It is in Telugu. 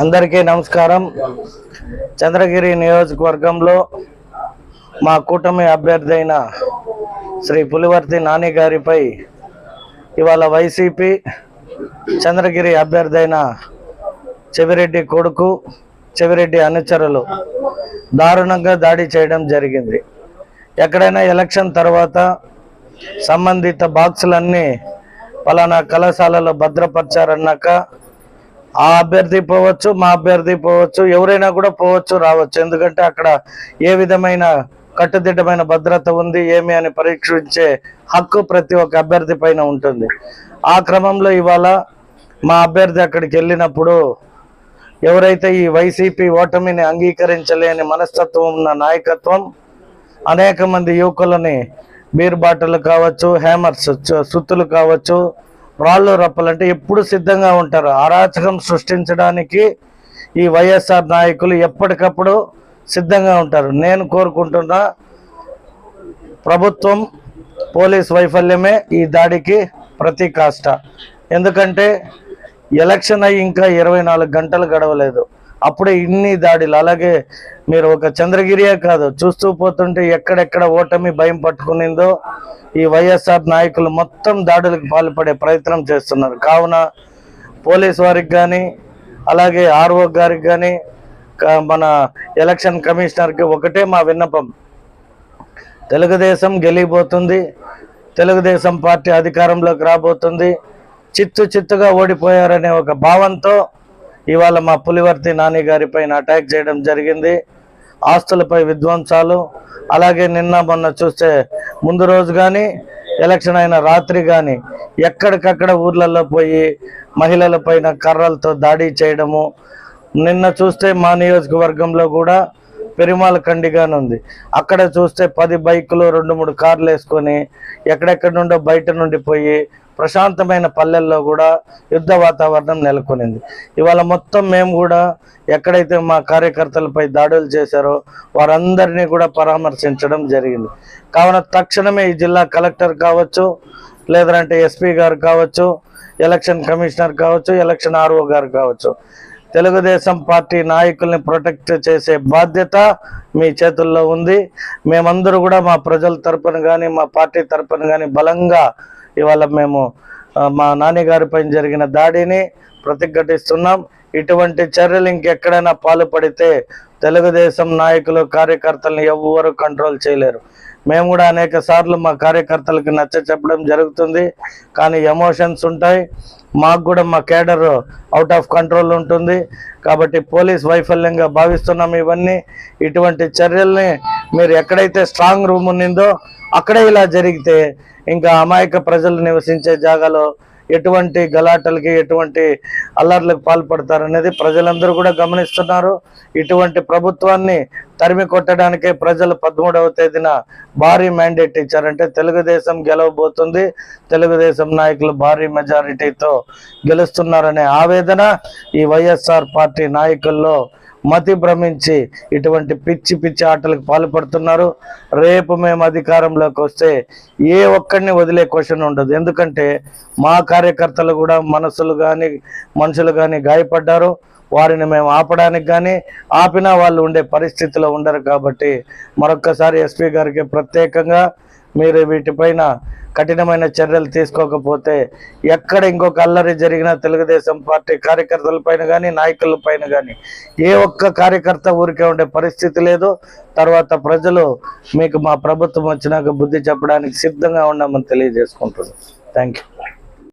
అందరికీ నమస్కారం. చంద్రగిరి నియోజకవర్గంలో మా కూటమి అభ్యర్థి అయిన శ్రీ పులివర్తి నాని గారిపై ఇవాళ వైసీపీ చంద్రగిరి అభ్యర్థి అయిన చెవిరెడ్డి కొడుకు చెవిరెడ్డి అనుచరులు దారుణంగా దాడి చేయడం జరిగింది. ఎక్కడైనా ఎలక్షన్ తర్వాత సంబంధిత బాక్సులన్నీ పలానా కళాశాలలో భద్రపరిచారన్నాక ఆ అభ్యర్థి పోవచ్చు మా అభ్యర్థి పోవచ్చు ఎవరైనా కూడా పోవచ్చు రావచ్చు. ఎందుకంటే అక్కడ ఏ విధమైన కట్టుదిట్టమైన భద్రత ఉంది ఏమి అని పరీక్షించే హక్కు ప్రతి ఒక్క అభ్యర్థి పైన ఉంటుంది. ఆ క్రమంలో ఇవాళ మా అభ్యర్థి అక్కడికి వెళ్ళినప్పుడు ఎవరైతే ఈ వైసీపీ ఓటమిని అంగీకరించలేని మనస్తత్వం ఉన్న నాయకత్వం అనేక మంది యువకులని బీర్బాటలు కావచ్చు హ్యామర్స్ సుత్తులు కావచ్చు రాళ్ళు రప్పలంటే ఎప్పుడు సిద్ధంగా ఉంటారు? అరాచకం సృష్టించడానికి ఈ వైఎస్ఆర్ నాయకులు ఎప్పటికప్పుడు సిద్ధంగా ఉంటారు. నేను కోరుకుంటున్నా ప్రభుత్వం పోలీస్ వైఫల్యమే ఈ దాడికి ప్రతి కాష్ట ఎందుకంటే ఎలక్షన్ అయ్యి ఇంకా ఇరవై నాలుగు గంటలు గడవలేదు. అప్పుడే ఇన్ని దాడులు. అలాగే మీరు ఒక చంద్రగిరియే కాదు చూస్తూ పోతుంటే ఎక్కడెక్కడ ఓటమి భయం పట్టుకునిందో ఈ వైఎస్ఆర్ నాయకులు మొత్తం దాడులకు పాల్పడే ప్రయత్నం చేస్తున్నారు. కావున పోలీస్ వారికి కానీ అలాగే ఆర్ఓ గారికి కానీ మన ఎలక్షన్ కమిషనర్కి ఒకటే మా విన్నపం. తెలుగుదేశం గెలిపోతుంది తెలుగుదేశం పార్టీ అధికారంలోకి రాబోతుంది చిత్తు చిత్తుగా ఓడిపోయారనే ఒక భావంతో ఇవాళ మా పులివర్తి నాని గారిపైన అటాక్ చేయడం జరిగింది. ఆస్తులపై విధ్వంసాలు అలాగే నిన్న మొన్న చూస్తే ముందు రోజు కానీ ఎలక్షన్ అయిన రాత్రి కానీ ఎక్కడికక్కడ ఊర్లలో పోయి మహిళల పైన కర్రలతో దాడి చేయడము నిన్న చూస్తే మా నియోజకవర్గంలో కూడా పెరిమాల కండిగానే ఉంది. అక్కడ చూస్తే పది బైకులు రెండు మూడు కార్లు వేసుకొని ఎక్కడెక్కడి నుండో బయట నుండి పోయి ప్రశాంతమైన పల్లెల్లో కూడా యుద్ధ వాతావరణం నెలకొనింది. ఇవాళ మొత్తం మేము కూడా ఎక్కడైతే మా కార్యకర్తలపై దాడులు చేశారో వారందరినీ కూడా పరామర్శించడం జరిగింది. కావున తక్షణమే ఈ జిల్లా కలెక్టర్ కావచ్చు లేదంటే ఎస్పీ గారు కావచ్చు ఎలక్షన్ కమిషనర్ కావచ్చు ఎలక్షన్ ఆర్ఓ గారు కావచ్చు తెలుగుదేశం పార్టీ నాయకుల్ని ప్రొటెక్ట్ చేసే బాధ్యత మీ చేతుల్లో ఉంది. మేమందరూ కూడా మా ప్రజల తరపున కానీ మా పార్టీ తరపున కానీ బలంగా ఇవాళ మేము మా నాన్నగారి పైన జరిగిన దాడిని ప్రతిఘటిస్తున్నాం. ఇటువంటి చర్యలు ఇంకెక్కడైనా పాల్పడితే తెలుగుదేశం నాయకులు కార్యకర్తలను ఎవ్వరు కంట్రోల్ చేయలేరు. మేము కూడా అనేక సార్లు మా కార్యకర్తలకు నచ్చ చెప్పడం జరుగుతుంది. కానీ ఎమోషన్స్ ఉంటాయి. మాకు కూడా మా కేడర్ అవుట్ ఆఫ్ కంట్రోల్ ఉంటుంది. కాబట్టి పోలీస్ వైఫల్యంగా భావిస్తున్నాం ఇవన్నీ. ఇటువంటి చర్యల్ని మీరు ఎక్కడైతే స్ట్రాంగ్ రూమ్ ఉన్నిందో అక్కడే ఇలా జరిగితే ఇంకా అమాయక ప్రజలు నివసించే జాగాలో ఎటువంటి గలాటలకి ఎటువంటి అల్లర్లకు పాల్పడతారనేది ప్రజలందరూ కూడా గమనిస్తున్నారు. ఇటువంటి ప్రభుత్వాన్ని తరిమి కొట్టడానికే ప్రజలు పదమూడవ తేదీన భారీ మ్యాండేట్ ఇచ్చారంటే తెలుగుదేశం గెలవబోతుంది. తెలుగుదేశం నాయకులు భారీ మెజారిటీతో గెలుస్తున్నారనే ఆవేదన ఈ వైఎస్ఆర్ పార్టీ నాయకుల్లో మతి భ్రమించి ఇటువంటి పిచ్చి పిచ్చి ఆటలకు పాల్పడుతున్నారు. రేపు మేము అధికారంలోకి వస్తే ఏ ఒక్కడిని వదిలే క్వశ్చన్ ఉండదు. ఎందుకంటే మా కార్యకర్తలు కూడా మనసులు కానీ మనుషులు కానీ గాయపడ్డారు. వారిని మేము ఆపడానికి కానీ ఆపినా వాళ్ళు ఉండే పరిస్థితిలో ఉండరు కాబట్టి మరొక్కసారి ఎస్పీ గారికి ప్రత్యేకంగా మీరు వీటిపైన కఠినమైన చర్యలు తీసుకోకపోతే ఎక్కడ ఇంకొక అల్లరి జరిగినా తెలుగుదేశం పార్టీ కార్యకర్తల పైన కానీ నాయకుల పైన కానీ ఏ ఒక్క కార్యకర్త ఊరికే ఉండే పరిస్థితి లేదు. తర్వాత ప్రజలు మీకు మా ప్రభుత్వం వచ్చినాక బుద్ధి చెప్పడానికి సిద్ధంగా ఉన్నామని తెలియజేసుకుంటున్నాం. Thank you